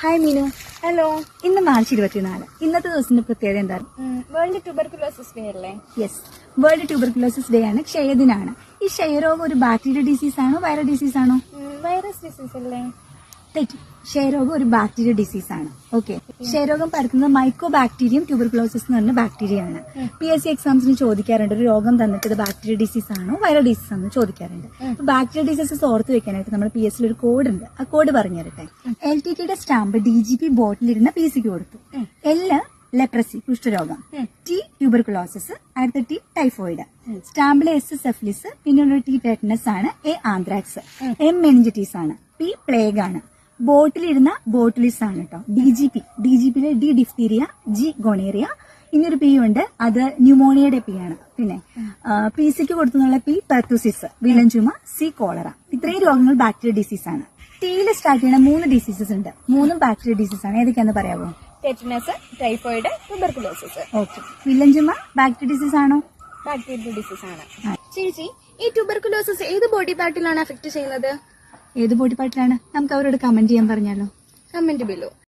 Hi Meenu hello ഇന്ന് March ഇരുപത്തിനാല്. ഇന്നത്തെ ദിവസത്തിന്റെ പ്രത്യേകത എന്താണ്? വേൾഡ് ട്യൂബർക്കുലോസിസ് ഡേ അല്ലേ? യെസ് വേൾഡ് ട്യൂബർക്കുലോസിസ് ഡേ ആണ് ക്ഷയദിനാണ്. ഈ ക്ഷയരോഗം ഒരു ബാക്ടീരിയ ഡിസീസ് ആണോ വൈറൽ ഡിസീസ് ആണോ? വൈറസ് ഡിസീസ് അല്ലേ? തെറ്റി ക്ഷയരോഗം ഒരു ബാക്ടീരിയ ഡിസീസ് ആണ്. ഓക്കെ ക്ഷയരോഗം പരത്തുന്നത് മൈക്രോ ബാക്ടീരിയം ട്യൂബർകുലോസിസ് എന്ന് പറഞ്ഞ ബാക്ടീരിയ ആണ്. പി എസ് സി എക്സാംസിന് ചോദിക്കാറുണ്ട്. ഒരു രോഗം തന്നിട്ട് ഇത് ബാക്ടീരിയ ഡിസീസ് ആണോ വൈറൽ ഡിസീസ് ആണോ ചോദിക്കാറുണ്ട്. ബാക്ടീരിയ ഡിസീസസ് ഓർത്ത് വെക്കാനായിട്ട് നമ്മുടെ പി എസ് സിയിൽ ഒരു കോഡ് ഉണ്ട്. ആ കോഡ് പറഞ്ഞു തരട്ടെ. എൽ ടി ടിയുടെ സ്റ്റാമ്പ് ഡി ജി പി ബോട്ടിലിരുന്ന പി സിക്ക് കൊടുത്തു. എല്ല് ലെപ്രസി കുഷ്ഠരോഗം. ടി ട്യൂബർകുലോസിസ് അടുത്ത ടി ടൈഫോയിഡ് സ്റ്റാമ്പിലെ എസ് സെഫ്ലിസ് പിന്നീട് ടി ടെറ്റനസ് ആണ്. എ ആന്ത്രാക്സ് എം മെനിഞ്ചിറ്റീസ് ആണ്. പി പ്ലേഗ് ആണ്. ബോട്ടിലിരുന്ന ബോട്ടിലിസ് ആണ് കേട്ടോ D G P D G പിയിലെ ഡി ഡിഫ്തീരിയ ജി ഗൊണേറിയ ഇനിയൊരു പി ഉണ്ട്. അത് ന്യൂമോണിയയുടെ പി ആണ്. പിന്നെ പി സിക്ക് കൊടുത്തുള്ള പി പെർത്തുസിസ് വിലഞ്ചുമ സി കോളറ ഇത്രയും രോഗങ്ങൾ ബാക്ടീരിയ ഡിസീസ് ആണ്. ടീയിൽ സ്റ്റാർട്ട് ചെയ്യുന്ന മൂന്ന് ഡിസീസസ് ഉണ്ട്. മൂന്നും ബാക്ടീരിയ ഡിസീസ് ആണ്. ഏതൊക്കെയാന്ന് പറയാമോ ടെറ്റനസ് ടൈഫോയിഡ് ട്യൂബർക്കുലോസിസ് ഓക്കെ വില്ലഞ്ചുമ ബാക്ടീരിയ ഡിസീസ് ആണോ? ബാക്ടീരിയ ഡിസീസ് ആണ്. ചേച്ചി ഈ ട്യൂബർക്കുലോസിസ് ഏത് ബോഡി പാർട്ടിലാണ് അഫക്ട് ചെയ്യുന്നത്? ഏത് ബോഡി പാർട്ടിലാണ്? നമുക്ക് അവരോട് കമന്റ് ചെയ്യാൻ പറഞ്ഞാലോ. Comment below